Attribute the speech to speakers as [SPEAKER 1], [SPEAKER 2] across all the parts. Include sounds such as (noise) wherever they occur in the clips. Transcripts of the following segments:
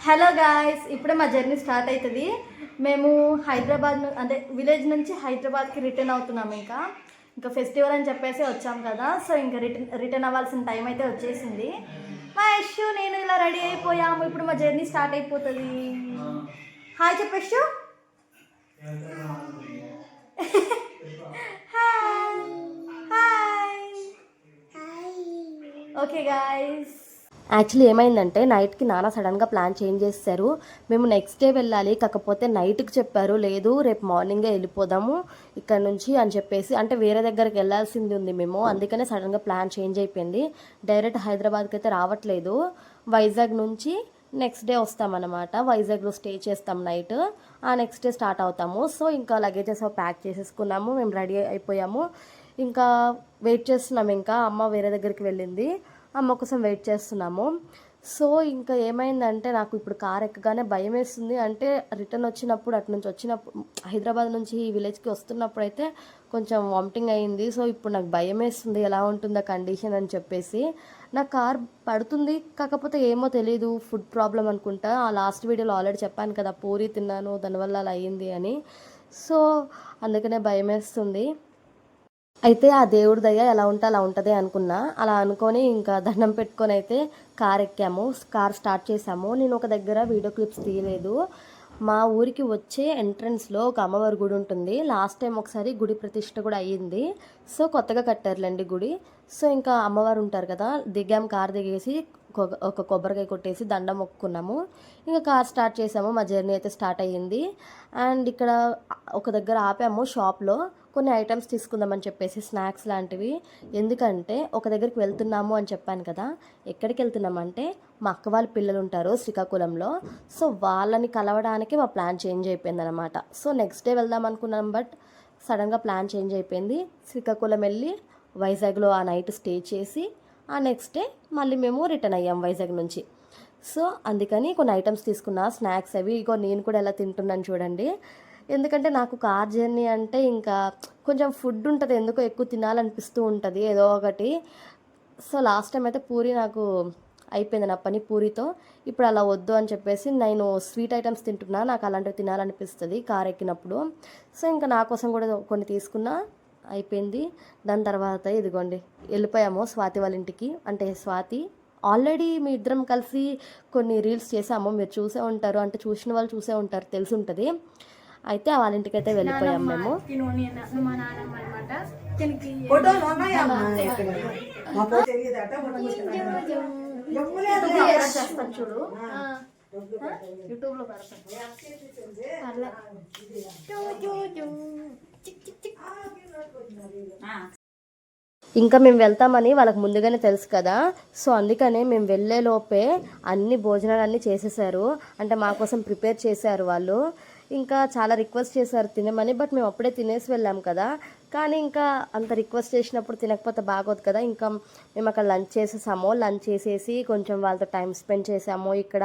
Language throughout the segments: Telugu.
[SPEAKER 1] హలో గాయస్ ఇప్పుడే మా జర్నీ స్టార్ట్ అవుతుంది మేము హైదరాబాద్ ను- అంటే విలేజ్ నుంచి హైదరాబాద్కి రిటర్న్ అవుతున్నాం ఇంకా. ఇంకా ఫెస్టివల్ అని చెప్పేసి వచ్చాం కదా సో ఇంకా రిటర్న్ రిటర్న్ అవ్వాల్సిన టైం అయితే వచ్చేసింది. మా యశు నేను ఇలా రెడీ అయిపోయాము. ఇప్పుడు మా జర్నీ స్టార్ట్ అయిపోతుంది. Hi చెప్పేషు. (laughs) Hi. Hi. Okay guys. Actually ఏమైందంటే నైట్కి నాన్న సడన్గా ప్లాన్ చేంజ్ చేశారు మేము నెక్స్ట్ డే వెళ్ళాలి కాకపోతే నైట్కి చెప్పారు లేదు రేపు మార్నింగే వెళ్ళిపోదాము ఇక్కడ నుంచి అని చెప్పేసి అంటే వేరే దగ్గరికి వెళ్ళాల్సింది ఉంది మేము. అందుకనే సడన్గా ప్లాన్ చేంజ్ అయిపోయింది. డైరెక్ట్ హైదరాబాద్కి అయితే రావట్లేదు. వైజాగ్ నుంచి నెక్స్ట్ డే వస్తామన్నమాట. వైజాగ్లో స్టే చేస్తాం నైట్. ఆ నెక్స్ట్ డే స్టార్ట్ అవుతాము. సో ఇంకా లగేజెస్ ప్యాక్ చేసేసుకున్నాము. మేము రెడీ అయిపోయాము. ఇంకా వెయిట్ చేస్తున్నాం ఇంకా. అమ్మ వేరే దగ్గరికి వెళ్ళింది. అమ్మ కోసం వెయిట్ చేస్తున్నాము. సో ఇంకా ఏమైందంటే నాకు ఇప్పుడు కార్ ఎక్కగానే భయం వేస్తుంది. అంటే రిటర్న్ వచ్చినప్పుడు అటు నుంచి వచ్చినప్పుడు హైదరాబాద్ నుంచి ఈ విలేజ్కి వస్తున్నప్పుడు అయితే కొంచెం వామిటింగ్ అయింది. సో ఇప్పుడు నాకు భయం వేస్తుంది. ఎలా ఉంటుందో కండిషన్ అని చెప్పేసి. నా కార్ పడుతుంది. కాకపోతే ఏమో తెలియదు ఫుడ్ ప్రాబ్లం అనుకుంటా. ఆ లాస్ట్ వీడియోలో ఆల్రెడీ చెప్పాను కదా పూరి తిన్నాను దానివల్ల అలా అయ్యింది అని. సో అందుకనే భయం వేస్తుంది. అయితే ఆ దేవుడి దయ ఎలా ఉంటే అలా ఉంటుంది అనుకున్నా. అలా అనుకొని ఇంకా దండం పెట్టుకొని అయితే కార్ ఎక్కాము. కార్ స్టార్ట్ చేసాము నేను ఒక దగ్గర వీడియో క్లిప్స్ తీయలేదు. మా ఊరికి వచ్చే ఎంట్రన్స్లో ఒక అమ్మవారి గుడి ఉంటుంది. లాస్ట్ టైం ఒకసారి గుడి ప్రతిష్ట కూడా అయ్యింది. సో కొత్తగా కట్టారులేండి గుడి. సో ఇంకా అమ్మవారు ఉంటారు కదా దిగాం కార్ దిగేసి కొ- ఒక కొబ్బరికాయ కొట్టేసి దండం మొక్కుకున్నాము. ఇంకా కార్ స్టార్ట్ చేసాము మా జర్నీ అయితే స్టార్ట్ అయ్యింది. అండ్ ఇక్కడ ఒక దగ్గర ఆపాము షాప్లో. కొన్ని ఐటమ్స్ తీసుకుందామని చెప్పేసి స్నాక్స్ లాంటివి. ఎందుకంటే ఒక దగ్గరికి వెళ్తున్నాము అని చెప్పాను కదా ఎక్కడికి వెళ్తున్నామంటే మా అక్క వాళ్ళ పిల్లలు ఉంటారు శ్రీకాకుళంలో. సో వాళ్ళని కలవడానికి మా ప్లాన్ చేంజ్ అయిపోయింది అనమాట సో నెక్స్ట్ డే వెళ్దాం అనుకున్నాం బట్ సడన్గా ప్లాన్ చేంజ్ అయిపోయింది. శ్రీకాకుళం వెళ్ళి వైజాగ్లో ఆ నైట్ స్టే చేసి ఆ నెక్స్ట్ డే మళ్ళీ మేము రిటర్న్ అయ్యాం వైజాగ్ నుంచి. సో అందుకని కొన్ని ఐటమ్స్ తీసుకున్నా స్నాక్స్ అవి ఇగో నేను కూడా ఎలా తింటున్నాను చూడండి. ఎందుకంటే నాకు కార్ జర్నీ అంటే ఇంకా కొంచెం ఫుడ్ ఉంటుంది ఎందుకో ఎక్కువ తినాలనిపిస్తూ ఉంటుంది ఏదో ఒకటి. సో లాస్ట్ టైం అయితే పూరి నాకు అయిపోయింది నా పని పూరితో. ఇప్పుడు అలా వద్దు అని చెప్పేసి నేను స్వీట్ ఐటమ్స్ తింటున్నా నాకు అలాంటివి తినాలనిపిస్తుంది కార్ ఎక్కినప్పుడు. సో ఇంకా నా కోసం కూడా కొన్ని తీసుకున్నా అయిపోయింది. దాని తర్వాత ఇదిగోండి వెళ్ళిపోయాము స్వాతి వాళ్ళ ఇంటికి. అంటే స్వాతి ఆల్రెడీ మీ ఇద్దరం కలిసి కొన్ని రీల్స్ చేసాము. మీరు చూసే ఉంటారు అంటే చూసిన వాళ్ళు చూసే ఉంటారు తెలిసి ఉంటుంది. అయితే వాళ్ళ ఇంటికి అయితే వెళ్ళిపోయాం మేము. చూడు. యూట్యూబ్లో ఇంకా మేము వెళ్తామని వాళ్ళకి ముందుగానే తెలుసు కదా. సో అందుకనే మేము వెళ్ళే లోపే అన్ని భోజనాలు అన్నీ చేసేసారు అంటే మా కోసం ప్రిపేర్ చేశారు వాళ్ళు. ఇంకా చాలా రిక్వెస్ట్ చేశారు తినమని బట్ మేము అప్పుడే తినేసి వెళ్ళాం కదా. కానీ ఇంకా అంత రిక్వెస్ట్ చేసినప్పుడు తినకపోతే బాగోదు కదా. ఇంకా మేము అక్కడ లంచ్ చేసేసాము. లంచ్ చేసేసి కొంచెం వాళ్ళతో టైం స్పెండ్ చేసాము. ఇక్కడ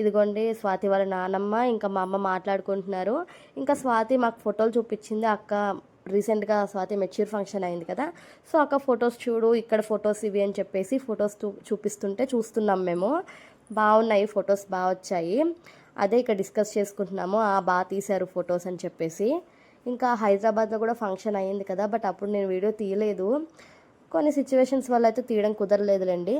[SPEAKER 1] ఇదిగోండి స్వాతి వాళ్ళ నానమ్మ ఇంకా మా అమ్మ మాట్లాడుకుంటున్నారు. ఇంకా స్వాతి మాకు ఫోటోలు చూపించింది. అక్క రీసెంట్గా స్వాతి మెచ్యూర్ ఫంక్షన్ అయింది కదా. సో అక్క ఫొటోస్ చూడు ఇక్కడ ఫొటోస్ ఇవి అని చెప్పేసి ఫొటోస్ చూపిస్తుంటే చూస్తున్నాం మేము. బాగున్నాయి ఫొటోస్ బాగా వచ్చాయి. అదే ఇక్కడ డిస్కస్ చేసుకుంటున్నాము. ఆ బాగా తీశారు ఫొటోస్ అని చెప్పేసి. ఇంకా హైదరాబాద్లో కూడా ఫంక్షన్ అయ్యింది కదా బట్ అప్పుడు నేను వీడియో తీయలేదు. కొన్ని సిచ్యువేషన్స్ వల్ల అయితే తీయడం కుదరలేదులేండి.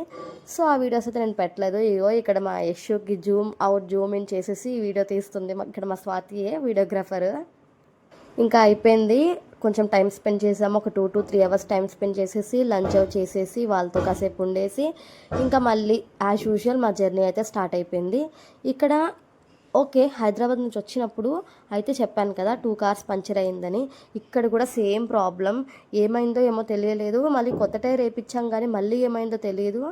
[SPEAKER 1] సో ఆ వీడియోస్ అయితే నేను పెట్టలేదు. ఇగో ఇక్కడ మా యశుకి జూమ్ అవుట్ జూమ్ ఇన్ చేసేసి వీడియో తీస్తుంది ఇక్కడ మా స్వాతియే వీడియోగ్రాఫర్. ఇంకా అయిపోయింది. కొంచెం టైం స్పెండ్ చేసాము. ఒక two to three hours time spend చేసేసి లంచ్ అవుట్ చేసేసి వాళ్ళతో కాసేపు ఉండేసి ఇంకా మళ్ళీ యాజ్ యూజువల్ మా జర్నీ అయితే స్టార్ట్ అయిపోయింది. ఇక్కడ ఓకే హైదరాబాద్ నుంచి వచ్చినప్పుడు అయితే చెప్పాను కదా టూ కార్స్ పంచర్ అయిందని. ఇక్కడ కూడా సేమ్ ప్రాబ్లం. ఏమైందో ఏమో తెలియలేదు. మళ్ళీ కొత్త టైర్ వేయించాం కానీ మళ్ళీ ఏమైందో తెలియదు.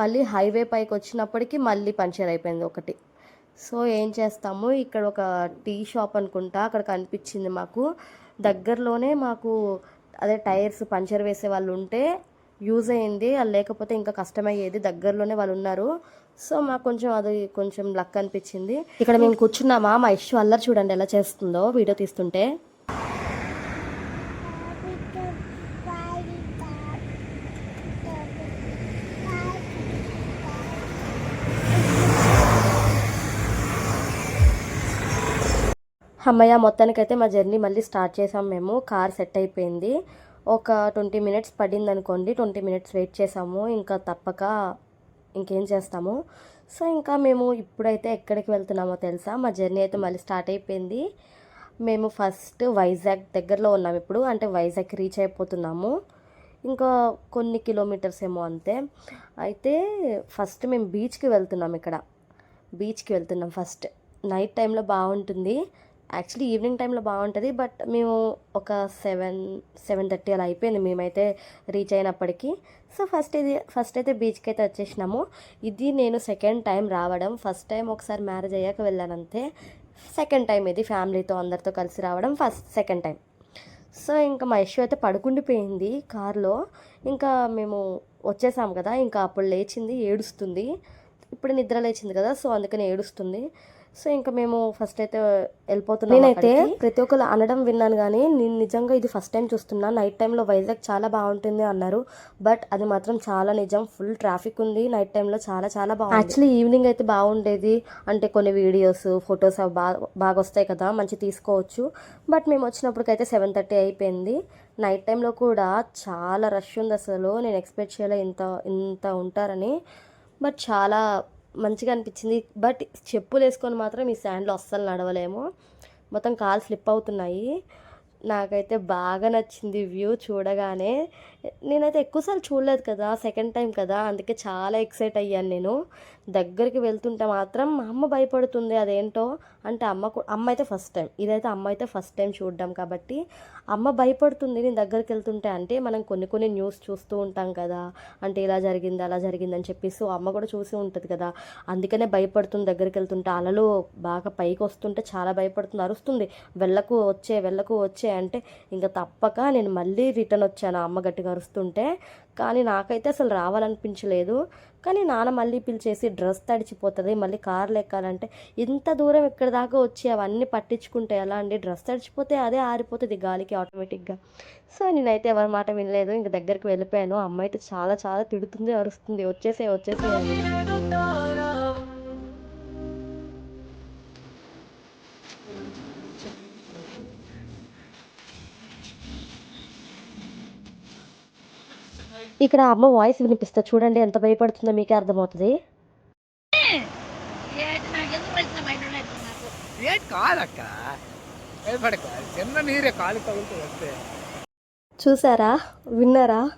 [SPEAKER 1] మళ్ళీ హైవే పైకి వచ్చినప్పటికీ మళ్ళీ పంచర్ అయిపోయింది ఒకటి. సో ఏం చేస్తాము? ఇక్కడ ఒక టీ షాప్ అనుకుంటా అక్కడ కనిపించింది మాకు. దగ్గరలోనే మాకు అదే టైర్స్ పంచర్ వేసే వాళ్ళు ఉంటే యూజ్ అయింది. లేకపోతే ఇంకా కష్టమయ్యేది. దగ్గరలోనే వాళ్ళు ఉన్నారు. సో మాకు కొంచెం అది కొంచెం లక్ అనిపించింది. ఇక్కడ మేము కూర్చున్నామా? మా ఇష్యూ అల్లరి చూడండి ఎలా చేస్తుందో వీడియో తీస్తుంటే. అమ్మయ్య మొత్తానికైతే మా జర్నీ మళ్ళీ స్టార్ట్ చేసాం మేము. కార్ సెట్ అయిపోయింది. ఒక ట్వంటీ మినిట్స్ పడింది అనుకోండి ట్వంటీ మినిట్స్ వెయిట్ చేసాము. ఇంకా తప్పక ఇంకేం చేస్తాము? సో ఇంకా మేము ఇప్పుడైతే ఎక్కడికి వెళ్తున్నామో తెలుసా? మా జర్నీ అయితే మళ్ళీ స్టార్ట్ అయిపోయింది. మేము ఫస్ట్ వైజాగ్ దగ్గరలో ఉన్నాం ఇప్పుడు. అంటే వైజాగ్ రీచ్ అయిపోతున్నాము. ఇంకా కొన్ని కిలోమీటర్స్ ఏమో అంతే. అయితే ఫస్ట్ మేము బీచ్కి వెళ్తున్నాం ఇక్కడ. బీచ్కి వెళ్తున్నాం ఫస్ట్. నైట్ టైంలో బాగుంటుంది. యాక్చువల్లీ ఈవినింగ్ టైంలో బాగుంటుంది బట్ మేము ఒక సెవెన్ సెవెన్ థర్టీ అలా అయిపోయింది మేమైతే రీచ్ అయినప్పటికీ. సో ఫస్ట్ ఇది ఫస్ట్ అయితే బీచ్కి అయితే వచ్చేసినాము. ఇది నేను సెకండ్ టైం రావడం. ఫస్ట్ టైం ఒకసారి మ్యారేజ్ అయ్యాక వెళ్ళాను అంతే సెకండ్ టైం ఇది ఫ్యామిలీతో అందరితో కలిసి రావడం ఫస్ట్ సెకండ్ టైం. సో ఇంకా మా ఇష్యూ అయితే పడుకుండిపోయింది కార్లో. ఇంకా మేము వచ్చేసాం కదా ఇంకా అప్పుడు లేచింది ఏడుస్తుంది. ఇప్పుడు నిద్ర లేచింది కదా సో అందుకని ఏడుస్తుంది. సో ఇంకా మేము ఫస్ట్ అయితే వెళ్ళిపోతున్నాం నేనైతే ప్రతి ఒక్కరు అనడం విన్నాను కానీ నేను నిజంగా ఇది ఫస్ట్ టైం చూస్తున్నా. నైట్ టైంలో వైజాగ్ చాలా బాగుంటుంది అన్నారు. బట్ అది మాత్రం చాలా నిజం. ఫుల్ ట్రాఫిక్ ఉంది. నైట్ టైంలో చాలా చాలా బాగుంది. యాక్చువల్లీ ఈవినింగ్ అయితే బాగుండేది. అంటే కొన్ని వీడియోస్ ఫొటోస్ అవి బాగా బాగా వస్తాయి కదా మంచి తీసుకోవచ్చు. బట్ మేము వచ్చినప్పటికైతే సెవెన్ థర్టీ అయిపోయింది. నైట్ టైంలో కూడా చాలా రష్ ఉంది అసలు. నేను ఎక్స్పెక్ట్ చేయలే ఇంత ఇంత ఉంటారని. బట్ చాలా మంచిగా అనిపించింది. బట్ చెప్పులు వేసుకొని మాత్రం ఈ శాండ్లో అస్సలు నడవలేము. మొత్తం కాలు స్లిప్ అవుతున్నాయి. నాకైతే బాగా నచ్చింది వ్యూ చూడగానే. నేనైతే ఎక్కువసార్లు చూడలేదు కదా సెకండ్ టైం కదా అందుకే చాలా ఎక్సైట్ అయ్యాను నేను. దగ్గరికి వెళ్తుంటే మాత్రం మా అమ్మ భయపడుతుంది అదేంటో? అంటే అమ్మ అమ్మ అయితే ఫస్ట్ టైం ఇదైతే అమ్మ అయితే ఫస్ట్ టైం చూడడం కాబట్టి అమ్మ భయపడుతుంది నేను దగ్గరికి వెళ్తుంటే అంటే మనం కొన్ని కొన్ని న్యూస్ చూస్తూ ఉంటాం కదా అంటే ఇలా జరిగింది అలా జరిగింది అని చెప్పి సో అమ్మ కూడా చూసి ఉంటుంది కదా. అందుకనే భయపడుతుంది దగ్గరికి వెళ్తుంటే. అలలు బాగా పైకి వస్తుంటే చాలా భయపడుతుంది అరుస్తుంది. వెళ్ళకు వచ్చే వెళ్ళకు వచ్చే అంటే ఇంకా తప్పక నేను మళ్ళీ రిటర్న్ వచ్చాను అమ్మ గట్టిగా అరుస్తుంటే కానీ నాకైతే అసలు రావాలనిపించలేదు. కానీ నాన్న మళ్ళీ పిలిచేసి డ్రెస్ తడిచిపోతుంది మళ్ళీ కార్లు ఎక్కాలంటే ఇంత దూరం ఇక్కడ దాకా వచ్చి అవన్నీ పట్టించుకుంటే ఎలా అండి? డ్రెస్ తడిచిపోతే అదే ఆరిపోతుంది గాలికి ఆటోమేటిక్గా. సో నేనైతే ఎవరి మాట వినలేదు. ఇంక దగ్గరికి వెళ్ళిపోయాను. అమ్మ అయితే చాలా చాలా తిడుతుంది అరుస్తుంది. వచ్చేసే వచ్చేసే ఇక్కడ అమ్మ వాయిస్ వినిపిస్తా. చూడండి ఎంత భయపడుతుందో మీకే అర్థమవుతుంది. చూసారా? విన్నారా?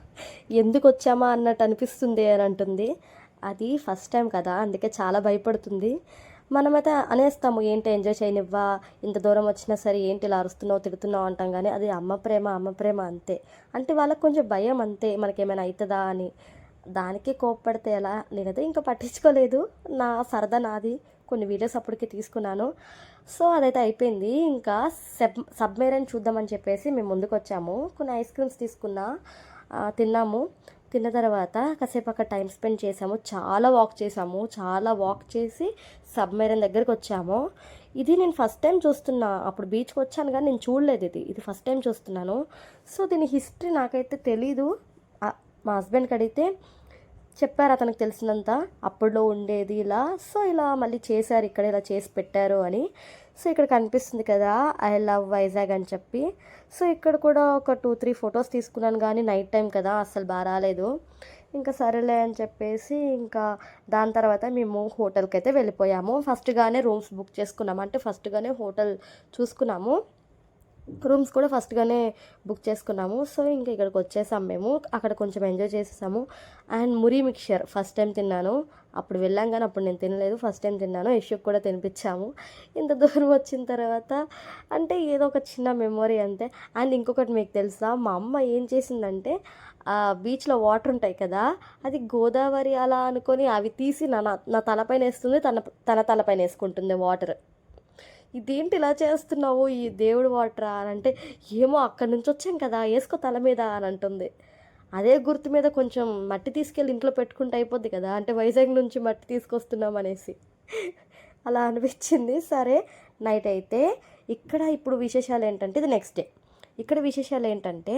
[SPEAKER 1] ఎందుకు వచ్చామా అన్నట్టు అనిపిస్తుంది అని అంటుంది. అది ఫస్ట్ టైం కదా అందుకే చాలా భయపడుతుంది. మనమైతే అనేస్తాము ఏంటి ఎంజాయ్ చేయనివ్వా? ఇంత దూరం వచ్చినా సరే ఏంటి ఇలా అరుస్తున్నావు తిడుతున్నావు? అంటాం కానీ అది అమ్మ ప్రేమ అమ్మ ప్రేమ అంతే. అంటే వాళ్ళకి కొంచెం భయం అంతే మనకేమైనా అవుతుందా అని. దానికి కోప్పడితే ఎలా? నేనైతే ఇంకా పట్టించుకోలేదు. నా సరదా నాది. కొన్ని వీడియోస్ అప్పటికి తీసుకున్నాను. సో అదైతే అయిపోయింది. ఇంకా సబ్ సబ్మెరైన్ చూద్దామని చెప్పేసి మేము ముందుకు వచ్చాము కొన్ని ఐస్ క్రీమ్స్ తీసుకున్నా తిన్నాము. తిన్న తర్వాత కాసేపు అక్కడ టైం స్పెండ్ చేసాము చాలా వాక్ చేసాము చాలా వాక్ చేసి సబ్మెరైన్ దగ్గరికి వచ్చాము. ఇది నేను ఫస్ట్ టైం చూస్తున్నా. అప్పుడు బీచ్కి వచ్చాను కానీ నేను చూడలేదు ఇది. ఇది ఫస్ట్ టైం చూస్తున్నాను. సో దీని హిస్టరీ నాకైతే తెలీదు. మా హస్బెండ్కి అడిగితే చెప్పారు అతనికి తెలిసినంత. అప్పుడులో ఉండేది ఇలా. సో ఇలా మళ్ళీ చేశారు. ఇక్కడ ఇలా చేసి పెట్టారు అని. సో ఇక్కడ కనిపిస్తుంది కదా ఐ లవ్ వైజాగ్ అని చెప్పి. సో ఇక్కడ కూడా ఒక టూ త్రీ ఫొటోస్ తీసుకున్నాను కానీ నైట్ టైం కదా అస్సలు బాగా రాలేదు. ఇంకా సరేలే అని చెప్పేసి ఇంకా దాని తర్వాత మేము హోటల్కి అయితే వెళ్ళిపోయాము. ఫస్ట్గానే రూమ్స్ బుక్ చేసుకున్నాము. అంటే ఫస్ట్గానే హోటల్ చూసుకున్నాము. రూమ్స్ కూడా ఫస్ట్గానే బుక్ చేసుకున్నాము. సో ఇంకా ఇక్కడికి వచ్చేసాం మేము. అక్కడ కొంచెం ఎంజాయ్ చేసేసాము. And muri mixture first time తిన్నాను. అప్పుడు వెళ్ళాం కానీ అప్పుడు నేను తినలేదు. ఫస్ట్ టైం తిన్నాను. యశ్వక్ కూడా తినిపించాము. ఇంత దూరం వచ్చిన తర్వాత అంటే ఏదో ఒక చిన్న మెమొరీ అంతే. అండ్ ఇంకొకటి మీకు తెలుసా? మా అమ్మ ఏం చేసిందంటే బీచ్లో వాటర్ ఉంటాయి కదా అది గోదావరి అలా అనుకొని అవి తీసి నా నా- నా తలపైన వేస్తుంది. తన తన తలపైన వేసుకుంటుంది వాటర్. ఇదేంటి ఇలా చేస్తున్నావు? ఈ దేవుడు వాటరా అని అంటే ఏమో అక్కడి నుంచి వచ్చాం కదా వేసుకో తల మీద అని అంటుంది. అదే గుర్తు మీద కొంచెం మట్టి తీసుకెళ్ళి ఇంట్లో పెట్టుకుంటే అయిపోద్ది కదా అంటే వైజాగ్ నుంచి మట్టి తీసుకొస్తున్నాం అనేసి. అలా అనిపించింది. సరే నైట్ అయితే ఇక్కడ ఇప్పుడు విశేషాలు ఏంటంటే ఇది నెక్స్ట్ డే. ఇక్కడ విశేషాలు ఏంటంటే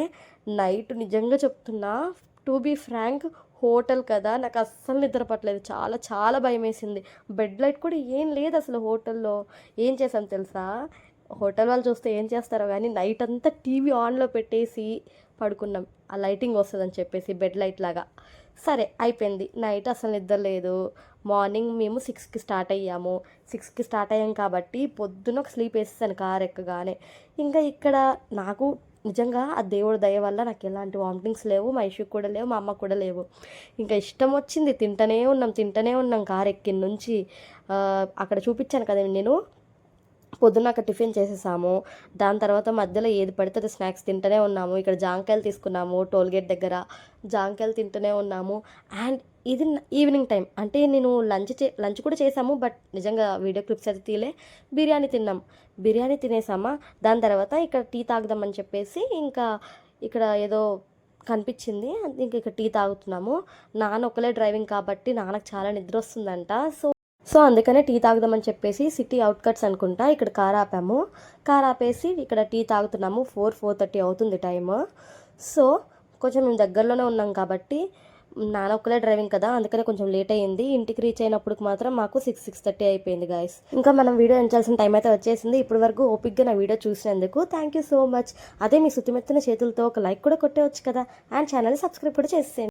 [SPEAKER 1] నైట్ నిజంగా చెప్తున్నా టు బీ ఫ్రాంక్ హోటల్ కదా నాకు అస్సలు నిద్ర పట్టలేదు. చాలా చాలా భయం వేసింది బెడ్ లైట్ కూడా ఏం లేదు అసలు హోటల్లో. ఏం చేసాం తెలుసా? హోటల్ వాళ్ళు చూస్తే ఏం చేస్తారో కానీ నైట్ అంతా టీవీ ఆన్లో పెట్టేసి పడుకున్నాం. ఆ లైటింగ్ వస్తుందని చెప్పేసి బెడ్ లైట్ లాగా. సరే అయిపోయింది. నైట్ అసలు నిద్ర లేదు. మార్నింగ్ మేము సిక్స్కి స్టార్ట్ అయ్యాము. సిక్స్కి స్టార్ట్ అయ్యాం కాబట్టి పొద్దున ఒక స్లీప్ వేసేసాను కార్ ఎక్కగానే. ఇంకా ఇక్కడ నాకు నిజంగా ఆ దేవుడి దయ వల్ల నాకు ఎలాంటి వామిటింగ్స్ లేవు మా ఇష్యూ కూడా లేవు మా అమ్మ కూడా లేవు. ఇంకా ఇష్టం వచ్చింది తింటనే ఉన్నాం తింటనే ఉన్నాం కారు ఎక్కిన నుంచి అక్కడ చూపించాను కదండి నేను. పొద్దున్న అక్కడ టిఫిన్ చేసేసాము. దాని తర్వాత మధ్యలో ఏది పడితే అది స్నాక్స్ తింటూనే ఉన్నాము. ఇక్కడ జాంకాయలు తీసుకున్నాము టోల్గేట్ దగ్గర. జాంకాయలు తింటూనే ఉన్నాము. అండ్ ఇది ఈవినింగ్ టైం. అంటే నేను లంచ్ చే లంచ్ కూడా చేసాము బట్ నిజంగా వీడియో క్లిప్స్ అయితే తీలే బిర్యానీ తిన్నాం. బిర్యానీ తినేసామా? దాని తర్వాత ఇక్కడ టీ తాగుదామని చెప్పేసి ఇంకా ఇక్కడ ఏదో కనిపించింది. ఇంకా ఇక్కడ టీ తాగుతున్నాము. నాన్న ఒకలే డ్రైవింగ్ కాబట్టి నాన్నకు చాలా నిద్ర వస్తుందంట. సో సో అందుకనే టీ తాగుదామని చెప్పేసి సిటీ అవుట్కట్స్ అనుకుంటా. ఇక్కడ కార్ ఆపాము. కార్ ఆపేసి ఇక్కడ టీ తాగుతున్నాము. ఫోర్ ఫోర్ థర్టీ అవుతుంది టైమ్. సో కొంచెం మేము దగ్గరలోనే ఉన్నాం కాబట్టి నాన్న ఒక్కలే డ్రైవింగ్ కదా అందుకనే కొంచెం లేట్ అయ్యింది. ఇంటికి రీచ్ అయినప్పుడు మాత్రం మాకు సిక్స్ సిక్స్ థర్టీ అయిపోయింది గాయస్ ఇంకా మనం వీడియో ఎంచాల్సిన టైం అయితే వచ్చేసింది. ఇప్పటి వరకు ఓపిక్గా నా వీడియో చూసినందుకు థ్యాంక్ యూ సో మచ్ అదే మీ శుతిమెత్తిన చేతులతో ఒక లైక్ కూడా కొట్టేవచ్చు కదా. అండ్ ఛానల్ సబ్స్క్రైబ్ కూడా చేసేయండి.